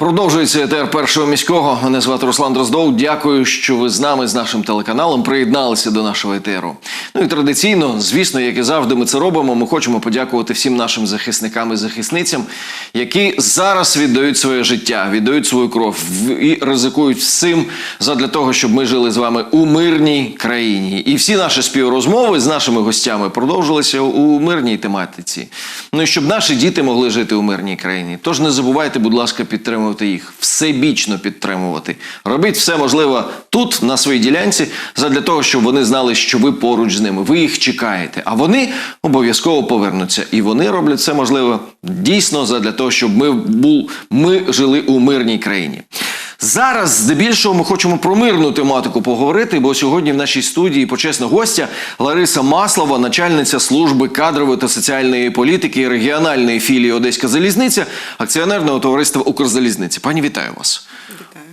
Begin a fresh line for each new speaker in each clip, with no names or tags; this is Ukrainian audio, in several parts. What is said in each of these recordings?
Продовжується етер першого міського. Мене звати Руслан Дроздов. Дякую, що ви з нами з нашим телеканалом приєдналися до нашого етеру. Ну і традиційно, звісно, як і завжди, ми це робимо. Ми хочемо подякувати всім нашим захисникам і захисницям, які зараз віддають своє життя, віддають свою кров і ризикують всім задля того, щоб ми жили з вами у мирній країні. І всі наші співрозмови з нашими гостями продовжилися у мирній тематиці. Ну і щоб наші діти могли жити у мирній країні. Тож не забувайте, будь ласка, підтримувати їх, всебічно підтримувати. Робіть все можливе тут, на своїй ділянці, задля того, щоб вони знали, що ви поруч з ними. Ви їх чекаєте, а вони обов'язково повернуться. І вони роблять все можливе дійсно задля того, щоб ми, був, ми жили у мирній країні. Зараз здебільшого ми хочемо про мирну тематику поговорити, бо сьогодні в нашій студії почесна гостя Лариса Маслова, начальниця служби кадрової та соціальної політики регіональної філії Одеська залізниця, акціонерного товариства Укрзалізниці. Пані, вітаю вас.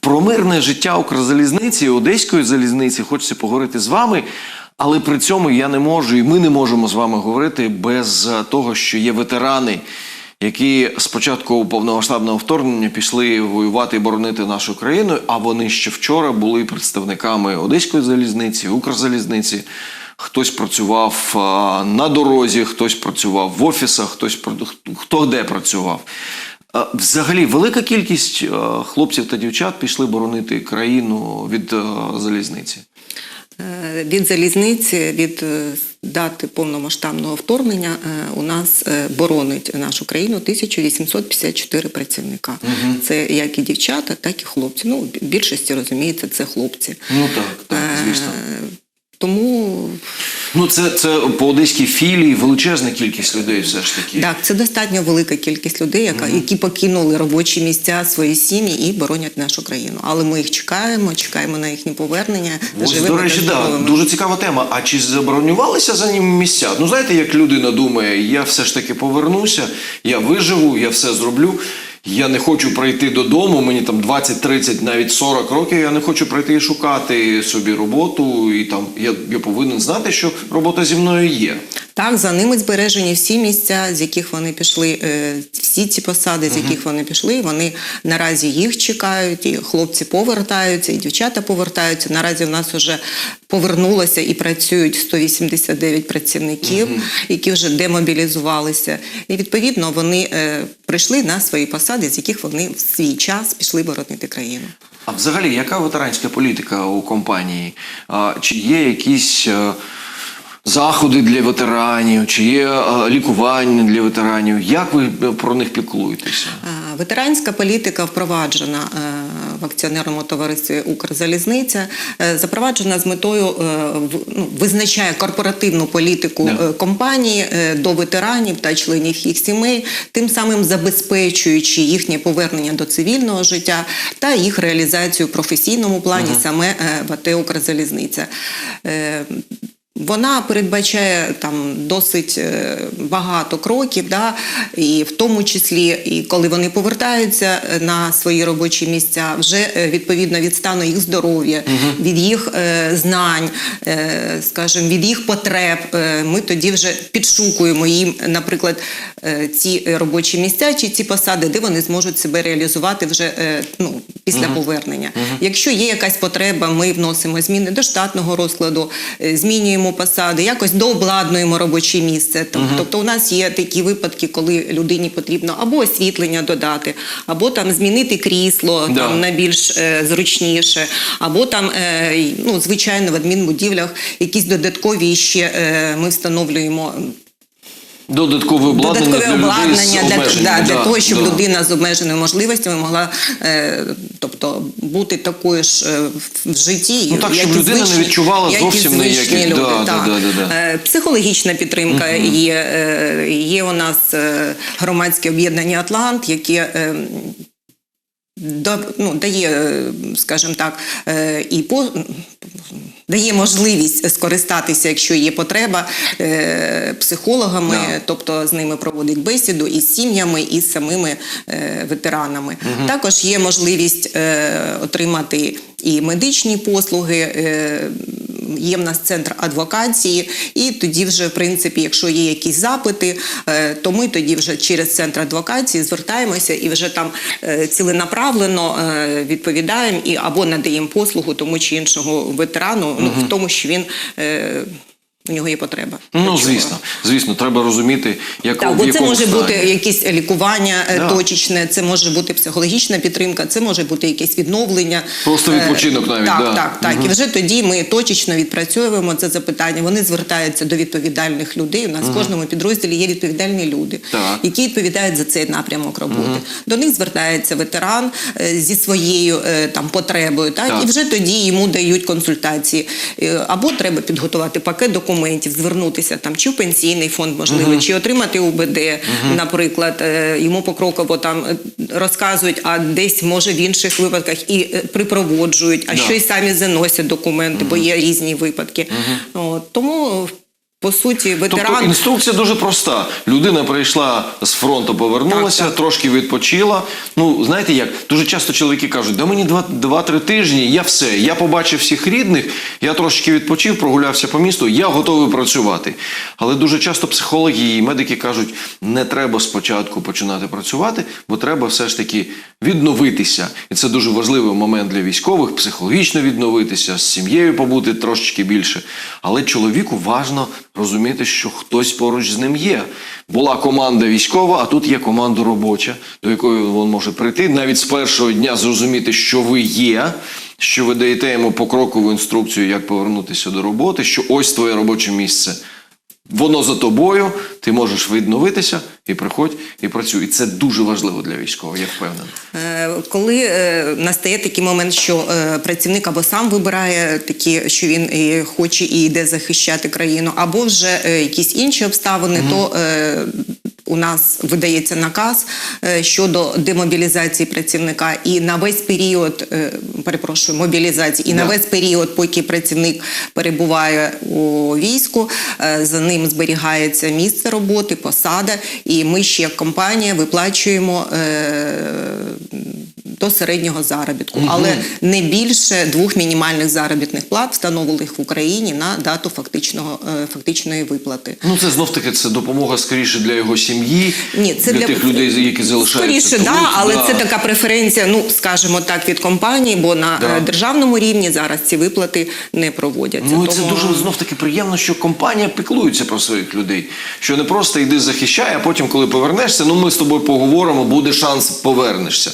Про мирне життя Укрзалізниці, Одеської залізниці хочеться поговорити з вами. Але при цьому я не можу, і ми не можемо з вами говорити без того, що є ветерани, які спочатку повномасштабного вторгнення пішли воювати і боронити нашу країну, а вони ще вчора були представниками Одеської залізниці, Укрзалізниці. Хтось працював на дорозі, хтось працював в офісах, хтось хто де працював. Взагалі, велика кількість хлопців та дівчат пішли боронити країну від залізниці.
Е, Від залізниці, від е, дати повномасштабного вторгнення е, у нас боронить нашу країну 1854 працівника. Це як і дівчата, так і хлопці. Ну, в більшості розумієте, це хлопці.
Ну так, так, звісно.
Тому
Ну, це, це по одеській філії величезна кількість людей, все ж таки.
так, це достатньо велика кількість людей, яка, які покинули робочі місця, свої сім'ї і боронять нашу країну. Але ми їх чекаємо, чекаємо на їхнє повернення.
Ось,
живими
до речі, да, дуже цікава тема. А чи заборонювалися за ним місця? Ну, знаєте, як людина думає, я все ж таки повернуся, я виживу, я все зроблю. Я не хочу прийти додому, мені там 20, 30, навіть 40 років. Я не хочу прийти і шукати собі роботу. І там я, я повинен знати, що робота зі мною є.
Так, за ними збережені всі місця, з яких вони пішли, е, всі ці посади, з яких вони пішли. Вони наразі їх чекають, і хлопці повертаються, і дівчата повертаються. Наразі в нас вже повернулося і працюють 189 працівників, які вже демобілізувалися. І відповідно вони е, прийшли на свої посади, з яких вони в свій час пішли боронити країну.
А взагалі, яка ветеранська політика у компанії? А, чи є якісь е, заходи для ветеранів, чи є е, лікування для ветеранів? Як ви е, про них піклуєтеся?
Е, Ветеранська політика впроваджена в акціонерному товаристві Укрзалізниця, запроваджена з метою ну, визначає корпоративну політику компанії до ветеранів та членів їх сімей, тим самим забезпечуючи їхнє повернення до цивільного життя та їх реалізацію в професійному плані саме е, в АТ Укрзалізниця. Вона передбачає там досить е, багато кроків, да, і в тому числі, і коли вони повертаються е, на свої робочі місця, вже е, відповідно від стану їх здоров'я, від їх е, знань, е, скажімо, від їх потреб, е, ми тоді вже підшукуємо їм, наприклад, е, ці робочі місця чи ці посади, де вони зможуть себе реалізувати вже е, ну, після повернення. Якщо є якась потреба, ми вносимо зміни до штатного розкладу, е, змінюємо посади, якось дообладнуємо робоче місце. Тоб- Тобто, у нас є такі випадки, коли людині потрібно або освітлення додати, або там змінити крісло
Да.
там на більш е, зручніше, або там, е, ну звичайно, в адмінбудівлях якісь додаткові ще е, ми встановлюємо
Додаткове обладнання
Додаткове
для людей
обладнання
з
для, да, для
Да,
того, щоб
да.
людина з обмеженими можливостями могла е, тобто, бути такою ж е, в- житті.
Ну, так,
як
щоб
і
людина не відчувала зовсім
звичні
ніяких- да, да, да, да, да.
Е, Психологічна підтримка є, е, є у нас е, громадське об'єднання Атлант, яке е, да- ну, дає, е, скажімо так, е, і по. Дає можливість скористатися, якщо є потреба, е, психологами,
Да.
тобто з ними проводить бесіду і з сім'ями, і з самими ветеранами. Також є можливість отримати і медичні послуги. Є в нас центр адвокації, і тоді вже, в принципі, якщо є якісь запити, е, то ми тоді вже через центр адвокації звертаємося і вже там е, ціленаправлено е, відповідаємо і або надаємо послугу тому чи іншого ветерану, ну в тому, що він. Е, У нього є потреба.
Ну, звісно, звісно, треба розуміти, як
Так,
в
бо це може
стані.
бути якесь лікування е,
Да.
точечне, це може бути психологічна підтримка, це може бути якесь відновлення.
Просто
Е,
відпочинок навіть,
Так,
да.
так, так. І вже тоді ми точечно відпрацьовуємо це запитання. Вони звертаються до відповідальних людей. У нас в кожному підрозділі є відповідальні люди,
Так.
які відповідають за цей напрямок роботи. До них звертається ветеран е, зі своєю е, там потребою, так?
Так.
і вже тоді йому дають консультації. Е, Або треба підготувати пакет документів, звернутися там чи в пенсійний фонд, можливо, чи отримати УБД, наприклад, Е, йому покроково там е, розказують, а десь може в інших випадках і е, припроводжують, а
yeah.
що й самі заносять документи, бо є різні випадки. От, тому. По суті, ветеран
Тобто інструкція дуже проста. Людина прийшла з фронту, повернулася,
Так, так.
трошки відпочила. Ну, знаєте як, дуже часто чоловіки кажуть, да мені два- два-три тижні, я все. Я побачив всіх рідних, я трошки відпочив, прогулявся по місту, я готовий працювати. Але дуже часто психологи і медики кажуть, не треба спочатку починати працювати, бо треба все ж таки відновитися. І це дуже важливий момент для військових, психологічно відновитися, з сім'єю побути трошечки більше. Але чоловіку важно розуміти, що хтось поруч з ним є. Була команда військова, а тут є команда робоча, до якої він може прийти, навіть з першого дня зрозуміти, що ви є. Що ви даєте йому покрокову інструкцію, як повернутися до роботи, що ось твоє робоче місце. Воно за тобою, ти можеш відновитися і приходь і працюй. І це дуже важливо для військового, я впевнений.
Е, Коли е, настає такий момент, що е, працівник або сам вибирає такі, що він і хоче і йде захищати країну, або вже якісь інші обставини, то е, у нас видається наказ щодо демобілізації працівника, і на весь період, перепрошую, мобілізації, і на весь період, поки працівник перебуває у війську, за ним зберігається місце роботи, посада, і ми ще як компанія виплачуємо. Е, До середнього заробітку, але не більше двох мінімальних заробітних плат, встановлених в Україні на дату фактичного е, фактичної виплати.
Ну це знов таки це допомога скоріше для його сім'ї,
Ні, це
для,
для,
тих людей, які залишаються.
Скоріше,
тут,
да, але
да.
це така преференція, ну скажімо так, від компанії, бо на
Да.
е, державному рівні зараз ці виплати не проводяться.
Ну, і це
Тому-
дуже знов таки приємно, що компанія піклується про своїх людей. Що не просто йди захищай, а потім, коли повернешся, ну ми з тобою поговоримо, буде шанс повернешся.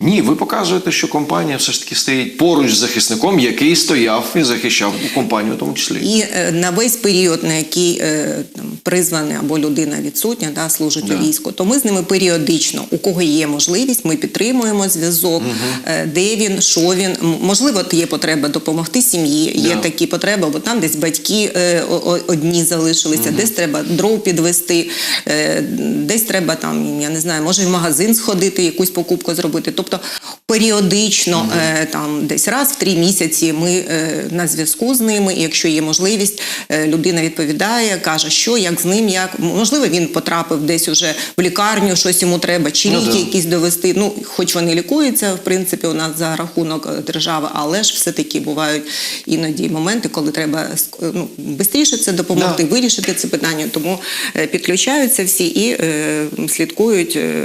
Ні, ви показуєте, що компанія все ж таки стоїть поруч з захисником, який стояв і захищав компанію, в тому числі.
І е, на весь період, на який е, там призваний або людина відсутня, да, служить
Да.
у війську, то ми з ними періодично, у кого є можливість, ми підтримуємо зв'язок, е, де він, що він. Можливо, є потреба допомогти сім'ї, є
Да.
такі потреби, бо там десь батьки е, одні залишилися, десь треба дров підвести, е, десь треба там, я не знаю, може в магазин сходити, якусь покупку зробити. Тобто періодично, е, там десь раз в три місяці ми на зв'язку з ними. І якщо є можливість, людина відповідає, каже, що як з ним, як можливо, він потрапив десь уже в лікарню, щось йому треба, чи
Ну,
ліки
да.
якісь довести. Ну, хоч вони лікуються, в принципі, у нас за рахунок е, держави, але ж все-таки бувають іноді моменти, коли треба ну, швидше це допомогти,
Да.
вирішити це питання. Тому е, підключаються всі і е, слідкують. Е,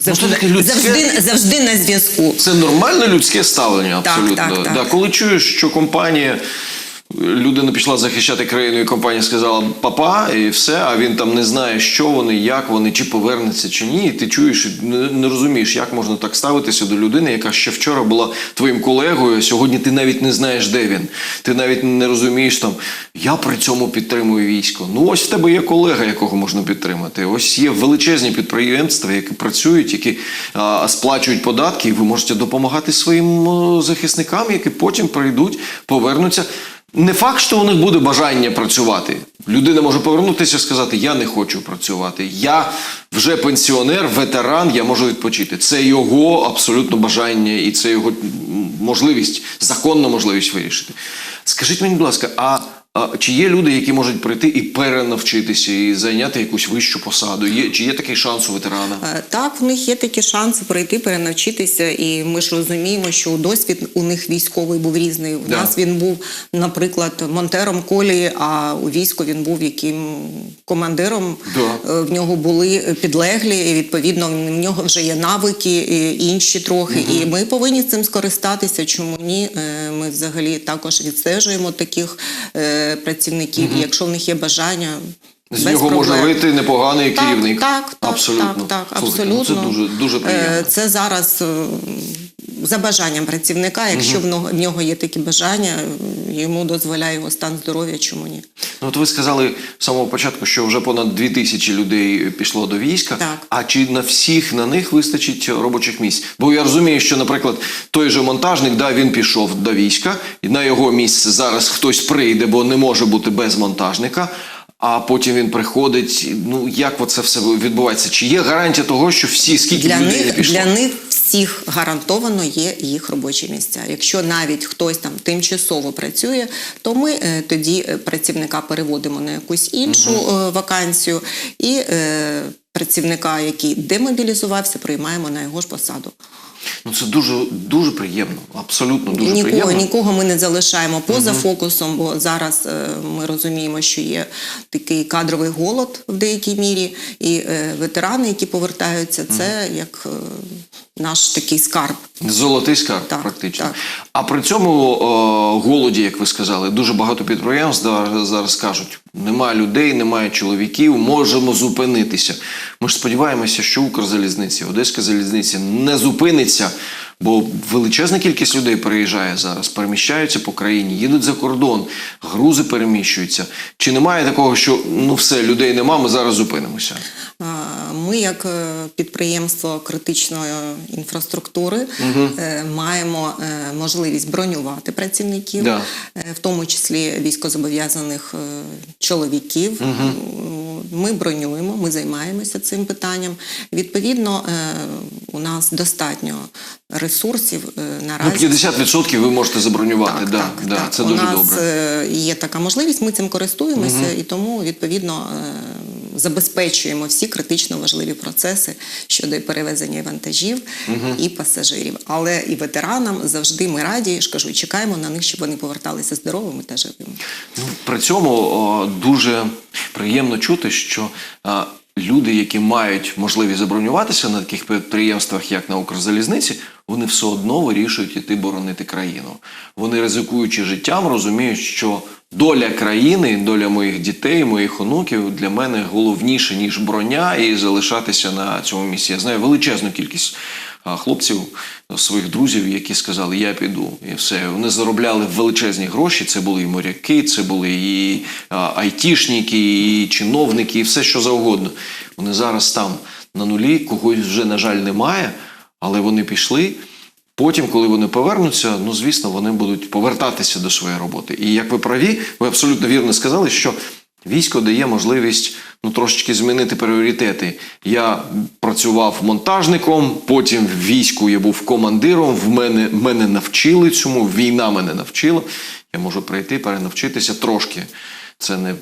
Завжди,
людське-
завжди, завжди на зв'язку.
Це нормальне людське ставлення,
Так, так, так.
Да, коли чуєш, що компанія. Людина пішла захищати країну, і компанія сказала папа, і все, а він там не знає, що вони, як вони, чи повернеться, чи ні. І ти чуєш, і не, розумієш, як можна так ставитися до людини, яка ще вчора була твоїм колегою, сьогодні ти навіть не знаєш, де він. Ти навіть не розумієш там, я при цьому підтримую військо. Ну ось в тебе є колега, якого можна підтримати. Ось є величезні підприємства, які працюють, які а, сплачують податки, і ви можете допомагати своїм захисникам, які потім прийдуть, повернуться. Не факт, що у них буде бажання працювати. Людина може повернутися і сказати: Я не хочу працювати. Я вже пенсіонер, ветеран, я можу відпочити. Це його абсолютно бажання і це його можливість, законна можливість вирішити. Скажіть мені, будь ласка, а А чи є люди, які можуть прийти і перенавчитися, і зайняти якусь вищу посаду? Є, чи є такий шанс у ветерана?
Е, Так, в них є такі шанси пройти, перенавчитися, і ми ж розуміємо, що досвід у них військовий був різний. У
Да.
нас він був, наприклад, монтером колії, а у війську він був яким командиром.
Да.
Е, В нього були підлеглі, і відповідно в нього вже є навики і інші трохи. І ми повинні цим скористатися. Чому ні? Е, Ми взагалі також відстежуємо таких працівників. Угу. якщо в них є бажання.
З
без
нього може вийти непоганий
Так,
керівник.
Так, так,
абсолютно.
так, так,
Слухайте, ну,
абсолютно.
це дуже, дуже приємно.
Е, Це зараз е, за бажанням працівника. Якщо нього- в нього є такі бажання, йому дозволяє його стан здоров'я, чому ні?
Ну, от ви сказали з самого початку, що вже понад дві тисячі людей пішло до війська.
Так.
А чи на всіх на них вистачить робочих місць? Бо я розумію, що, наприклад, той же монтажник, да, він пішов до війська, і на його місце зараз хтось прийде, бо не може бути без монтажника. А потім він приходить. Ну як це все відбувається? Чи є гарантія того, що всі скільки
Для
людей не пішло?
для них всіх гарантовано є їх робочі місця. Якщо навіть хтось там тимчасово працює, то ми е, тоді е, працівника переводимо на якусь іншу е, вакансію і е, працівника, який демобілізувався, приймаємо на його ж посаду.
Ну це дуже дуже приємно, абсолютно дуже
нікого,
приємно.
нікого ми не залишаємо поза фокусом, бо зараз е, ми розуміємо, що є такий кадровий голод в деякій мірі, і е, ветерани, які повертаються, це як е, наш такий скарб.
Золотий скарб,
Так,
практично.
так.
А при цьому о, голоді, як ви сказали, дуже багато підприємств зараз- кажуть: немає людей, немає чоловіків, можемо зупинитися. Ми ж сподіваємося, що Укрзалізниці, Одеська залізниця не зупиниться, бо величезна кількість людей переїжджає зараз, переміщаються по країні, їдуть за кордон, грузи переміщуються. Чи немає такого, що ну все, людей нема, ми зараз зупинимося?
Ми, як е, підприємство критичної інфраструктури, е, маємо е, можливість бронювати працівників,
Да.
в тому числі військозобов'язаних чоловіків. Ми бронюємо, ми займаємося цим питанням. Відповідно, у нас достатньо ресурсів е,
Ну, 50% ви можете забронювати.
Так,
да,
так,
да,
так.
Це
У
дуже
нас
добре.
є така можливість, ми цим користуємося і тому відповідно забезпечуємо всі критично важливі процеси щодо перевезення вантажів і пасажирів. Але і ветеранам завжди ми раді, я ж кажу, чекаємо на них, щоб вони поверталися здоровими та живими.
Ну, При цьому о, дуже приємно чути, що а, люди, які мають можливість забронюватися на таких підприємствах, як на Укрзалізниці, вони все одно вирішують іти боронити країну. Вони ризикуючи життям, розуміють, що доля країни, доля моїх дітей, моїх онуків для мене головніше, ніж броня, і залишатися на цьому місці. Я знаю величезну кількість хлопців, своїх друзів, які сказали, я піду, і все. Вони заробляли величезні гроші. Це були і моряки, це були і айтішники, і чиновники, і все що завгодно. Вони зараз там на нулі, когось вже, на жаль, немає, але вони пішли. Потім, коли вони повернуться, ну звісно, вони будуть повертатися до своєї роботи. І як ви праві, ви абсолютно вірно сказали, що військо дає можливість ну трошечки змінити пріоритети. Я працював монтажником, потім в війську я був командиром. В мене мене навчили цьому. Війна мене навчила. Я можу прийти, перенавчитися трошки. Це не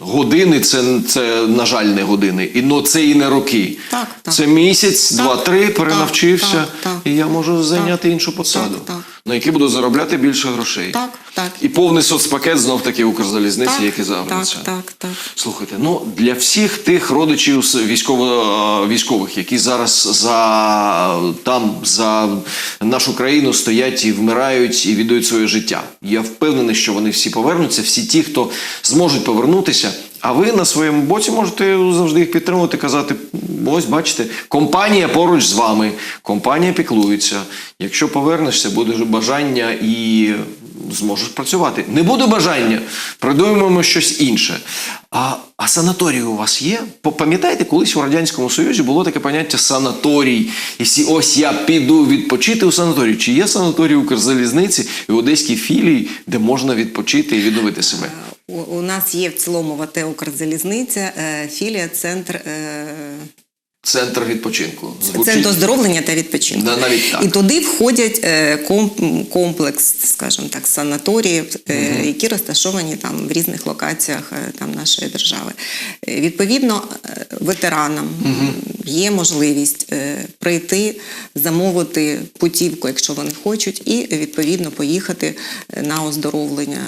години, це, це на жаль, не години. І ну це і не роки.
Так, так.
Це місяць, два-три перенавчився,
так, так.
і я можу зайняти іншу посаду,
так, так.
На якій буду заробляти більше грошей.
Так, так.
І повний соцпакет знов таки Укрзалізниці,
Так,
який завжди
так, так, так.
Слухайте, ну для всіх тих родичів військово, військових, які зараз за там за нашу країну стоять і вмирають і віддають своє життя. Я впевнений, що вони всі повернуться, всі ті, хто зможуть повернутися. А ви на своєму боці можете завжди їх підтримувати, казати: ось бачите, компанія поруч з вами, компанія піклується. Якщо повернешся, буде бажання і зможеш працювати. Не буде бажання, придумаємо щось інше. А, а санаторії у вас є? Пам'ятаєте, колись у Радянському Союзі було таке поняття санаторій. І всі, ось я піду відпочити у санаторії. Чи є санаторії Укрзалізниці і одеські філії, де можна відпочити і відновити себе?
У, нас є в цілому в АТ «Укрзалізниця» е, філія, центр е,
Центр відпочинку. Звучить-
Центр оздоровлення та відпочинку.
Да, навіть так.
І туди входять е, ком- комплекс, скажімо так, санаторіїв, е, які розташовані там в різних локаціях там нашої держави. Відповідно, ветеранам є можливість е, прийти, замовити путівку, якщо вони хочуть, і відповідно поїхати е, на оздоровлення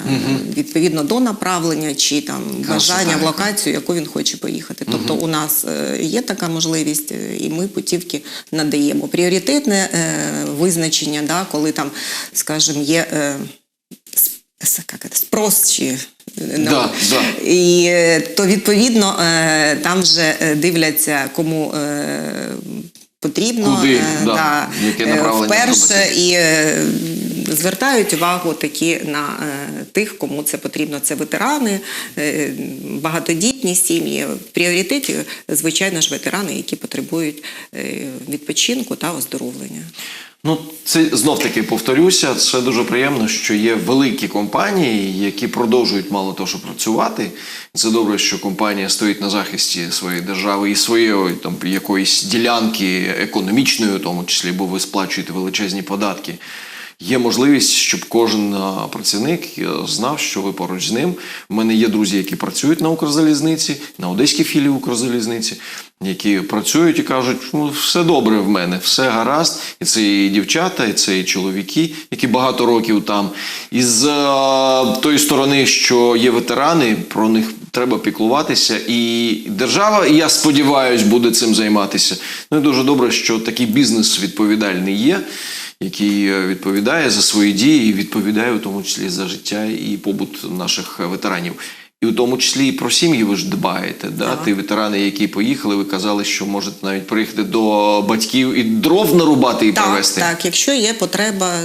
відповідно до направлення чи там бажання в локацію, яку він хоче поїхати. Тобто у нас є така можливість, і ми путівки надаємо. Пріоритетне визначення, да, коли там, скажімо, є. Як це, спрос чи е, ну,
Да, да.
і е, то відповідно е, там вже дивляться, кому потрібно
Куди, да,
е, вперше і звертають увагу такі на тих, кому це потрібно. Це ветерани, багатодітні сім'ї. В пріоритеті, звичайно ж, ветерани, які потребують відпочинку та оздоровлення.
Ну, це знов таки повторюся. Це дуже приємно, що є великі компанії, які продовжують мало того, що працювати. Це добре, що компанія стоїть на захисті своєї держави і своєї там якоїсь ділянки економічної, в тому числі, бо ви сплачуєте величезні податки. Є можливість, щоб кожен працівник е, знав, що ви поруч з ним. У мене є друзі, які працюють на Укрзалізниці, на одеській філії Укрзалізниці, які працюють і кажуть, ну все добре в мене, все гаразд. І це і дівчата, і це і чоловіки, які багато років там. І з тої сторони, що є ветерани, про них треба піклуватися. І держава, я сподіваюся, буде цим займатися. Ну і дуже добре, що такий бізнес відповідальний є який е, відповідає за свої дії і відповідає у тому числі за життя і побут наших ветеранів. І у тому числі і про сім'ї ви ж дбаєте. Да?
Ага.
Ті ветерани, які поїхали, ви казали, що можете навіть приїхати до батьків і дров нарубати і
Так,
привезти.
так, якщо є потреба,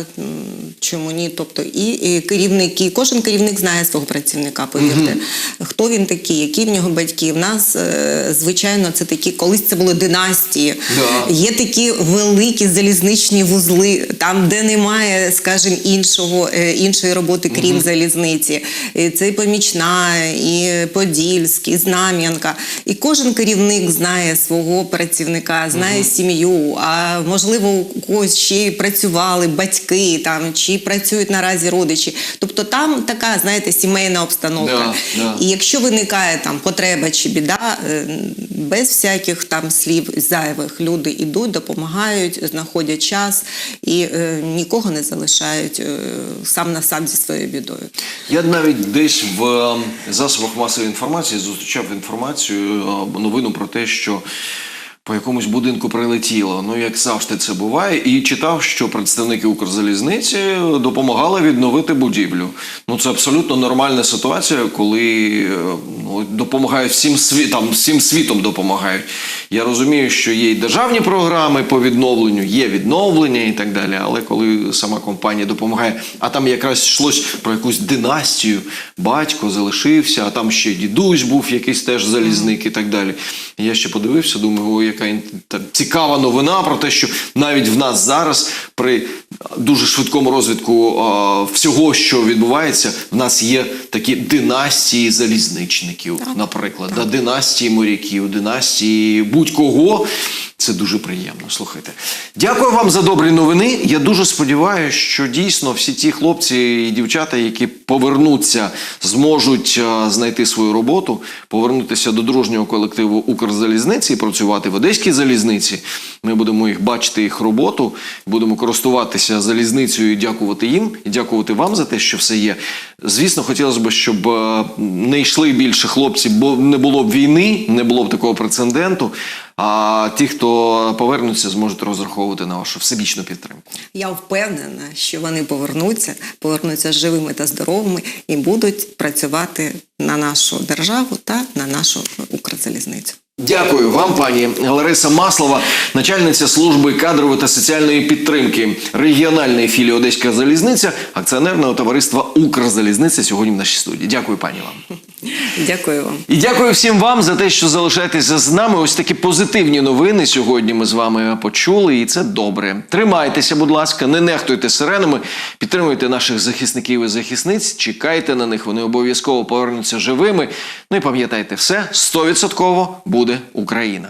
чому ні? Тобто і, і керівники, кожен керівник знає свого працівника, повірте, хто він такий, які в нього батьки. В нас, е, звичайно, це такі, колись це були династії.
Да.
Є такі великі залізничні вузли, там, де немає, скажімо, іншого, е, іншої роботи, крім залізниці. І Це і помічна, і Подільськ, і Знам'янка. І кожен керівник знає свого працівника, знає сім'ю. А можливо, у когось ще й працювали батьки там, чи працюють наразі родичі. Тобто там така, знаєте, сімейна обстановка.
Да, да.
І якщо виникає там потреба чи біда, е, без всяких там слів зайвих люди йдуть, допомагають, знаходять час і е, нікого не залишають е, сам на сам зі своєю бідою.
Я навіть десь в е, засобах масової інформації зустрічав інформацію, е, новину про те, що по якомусь будинку прилетіло. Ну, як завжди це буває, і читав, що представники Укрзалізниці допомагали відновити будівлю. Ну, це абсолютно нормальна ситуація, коли е, ну, допомагають всім світом, всім світом допомагають. Я розумію, що є і державні програми по відновленню, є відновлення і так далі. Але коли сама компанія допомагає, а там якраз йшлось про якусь династію, батько залишився, а там ще дідусь був, якийсь теж залізник і так далі. Я ще подивився, думаю, о, яка цікава новина про те, що навіть в нас зараз при дуже швидкому розвитку а, всього, що відбувається, в нас є такі династії залізничників,
Так.
наприклад, да, династії моряків, династії будь-кого. Це дуже приємно. Слухайте. Дякую вам за добрі новини. Я дуже сподіваюся, що дійсно всі ті хлопці і дівчата, які повернуться, зможуть знайти свою роботу, повернутися до дружнього колективу Укрзалізниці і працювати в Одеській залізниці. Ми будемо їх бачити, їх роботу, будемо користуватися залізницею і дякувати їм, і дякувати вам за те, що все є. Звісно, хотілося б, щоб е, не йшли більше хлопці, бо не було б війни, не було б такого прецеденту. А ті, хто повернуться, зможуть розраховувати на вашу всебічну підтримку.
Я впевнена, що вони повернуться, повернуться живими та здоровими і будуть працювати на нашу державу та на нашу Укрзалізницю.
Дякую вам, пані Лариса Маслова, начальниця служби кадрової та соціальної підтримки регіональної філії Одеська залізниця, акціонерного товариства Укрзалізниця сьогодні в нашій студії. Дякую, пані вам.
Дякую вам.
І дякую всім вам за те, що залишаєтеся з нами. Ось такі позитивні новини сьогодні ми з вами почули, і це добре. Тримайтеся, будь ласка, не нехтуйте сиренами, підтримуйте наших захисників і захисниць, чекайте на них, вони обов'язково повернуться живими. Ну і пам'ятайте, все 100% буде Україна.